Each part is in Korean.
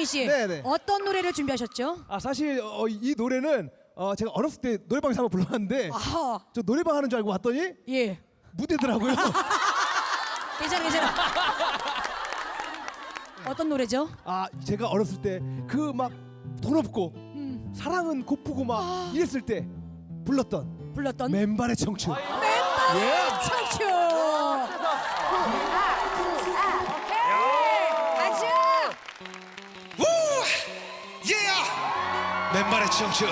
김종민 씨 네네. 어떤 노래를 준비하셨죠? 아 사실 어, 이 노래는 어, 제가 어렸을 때 노래방에서 한번 불렀는데 아하 저 노래방 하는 줄 알고 왔더니 예 무대더라고요. 괜찮아 괜찮아 어떤 노래죠? 아 제가 어렸을 때 그 막 돈 없고 음, 사랑은 고프고 막 이랬을 때 불렀던 불렀던 맨발의 청춘. 맨발의 청춘 맨발의 청춘.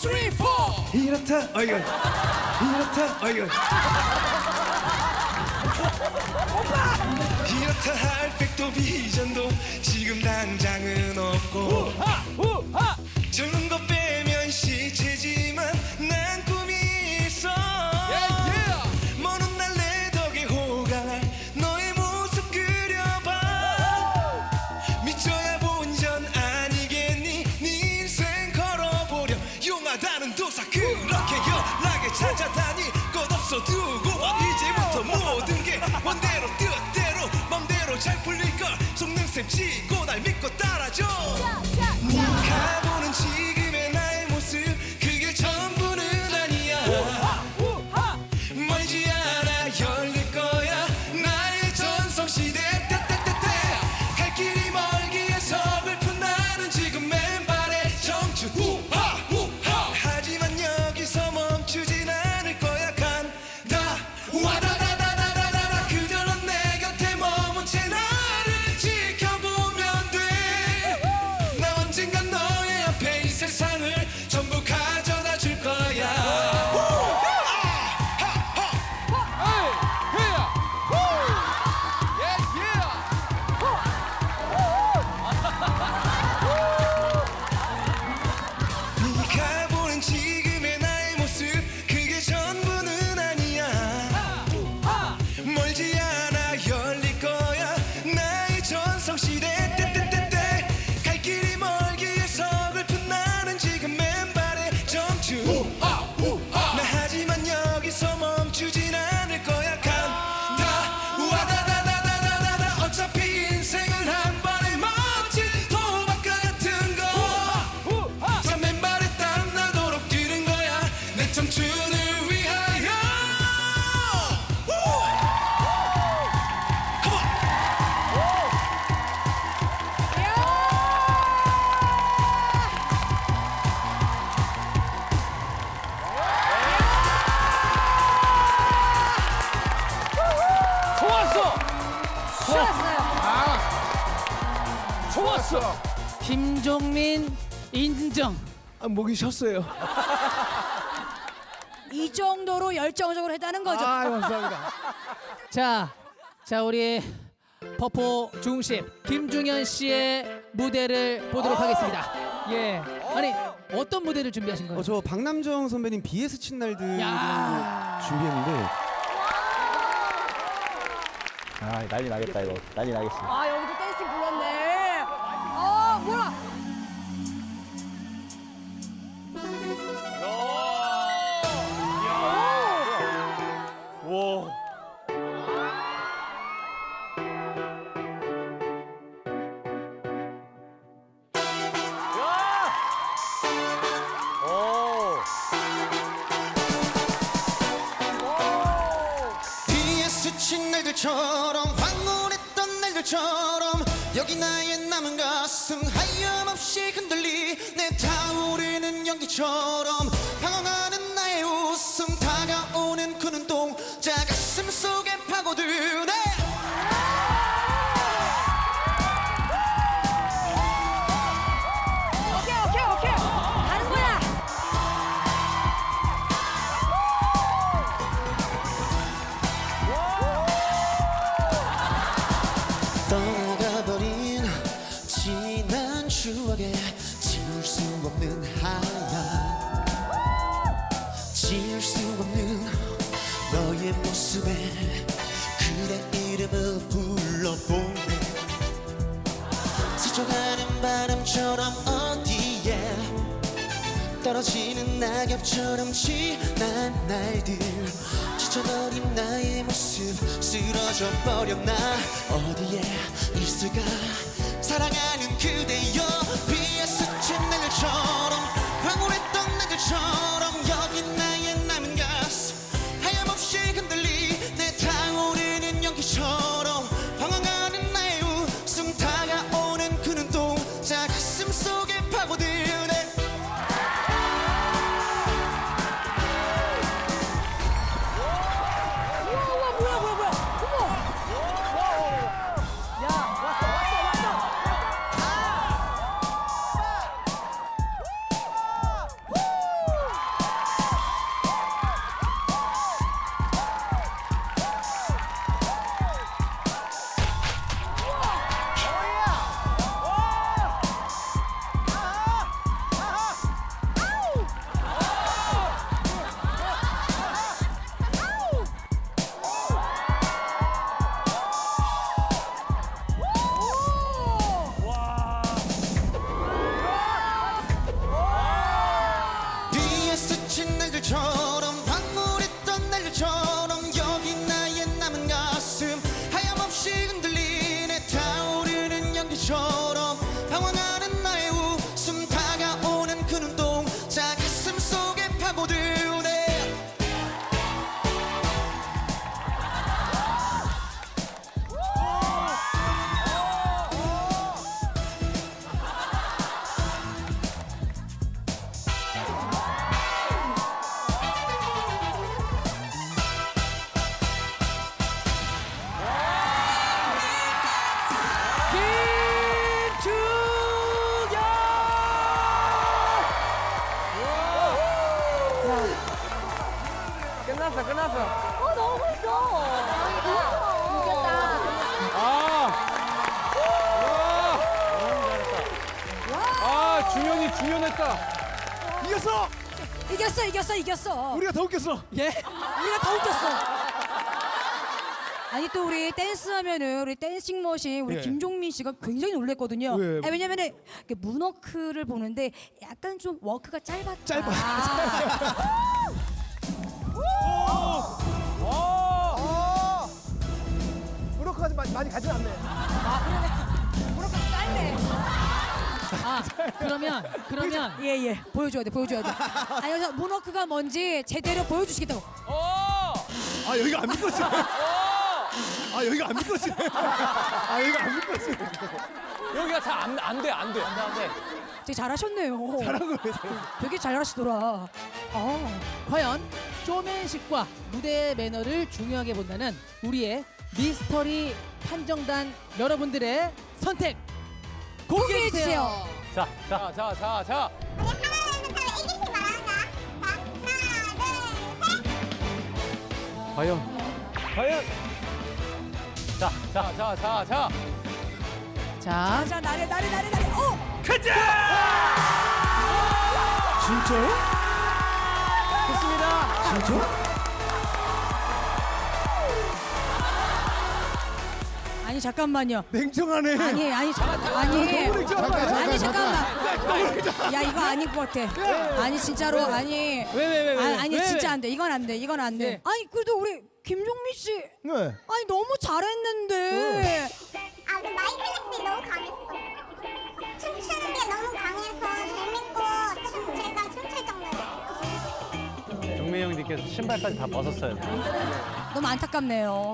three, four. 이렇다 어이건 이렇다 어이건 이렇다 할 백도 비전도. 지금 당장은 없고. 젊은 것 빼면 시체지만 좋았어. 김종민 인정. 아, 목이 쉬었어요. 이 정도로 열정적으로 했다는 거죠 아 감사합니다. 자, 자 우리 퍼포 중심 김중현 씨의 무대를 보도록 하겠습니다. 예. 아니 어떤 무대를 준비하신 거예요? 어, 저 박남정 선배님 BS 친 날들 야. 준비했는데 아 난리 나겠다 이거 난리 나겠어 아 여기 날들처럼 황홀했던 날들처럼 여기 나의 남은 가슴 하염없이 흔들리네 타오르는 연기처럼 떨어지는 낙엽처럼 지난 날들. 지쳐버린 나의 모습 쓰러져 버렸나? 어디에 있을까? 사랑하는 이 중현했다. 이겼어. 이겼어 이겼어 이겼어. 우리가 더 웃겼어. 예? 우리가 다 웃겼어. 아니 또 우리 댄스 하면은 우리 댄싱 머신 우리 예. 김종민 씨가 굉장히 놀랬거든요. 왜? 아, 왜냐면은 문워크를 보는데 약간 좀 워크가 짧았다. 짧아. 무력까지 많이 많이 가진 않네. 문워크 짧네. 아 그러면 그러면 예예 보여줘야 돼 보여줘야 돼. 아 그래서 문워크가 뭔지 제대로 보여주시겠다고. 아 여기가 안 미끄러지네. 아 여기가 안 미끄러지네. 아 여기가 안 미끄러지네. 여기가 잘안돼 안 돼 안 돼 되게 잘하셨네요. 잘한 거네. 되게 잘하시더라. 아. 과연 쇼맨십과 무대 매너를 중요하게 본다는 우리의 미스터리 판정단 여러분들의 선택 공개해 주세요. 자 자 자 자자 과연. 과연. 자 자 자 자 자 자, 자 나래 나래 나래 나래. 어. 진짜요? 좋습니다. 진짜? 잠깐만요. 냉정하네. 아니 아니 잠 아니 너무 냉정하다. 아니 잠깐만. 야 이거 아닌 것 같아. 아니 진짜로 아니. 왜 왜 왜 왜? 아, 아니 왜, 진짜 왜? 안 돼. 이건 안 돼. 이건 안 돼. 네. 아니 그래도 우리 김종민 씨 네. 아니 너무 잘했는데. 아, 그 마이클렉스이 너무 강했어. 춤추는 게 너무 강해서 재밌고 춤 제가 춤출 정도였어요. 정민 형님께서 신발까지 다 벗었어요 너무 안타깝네요.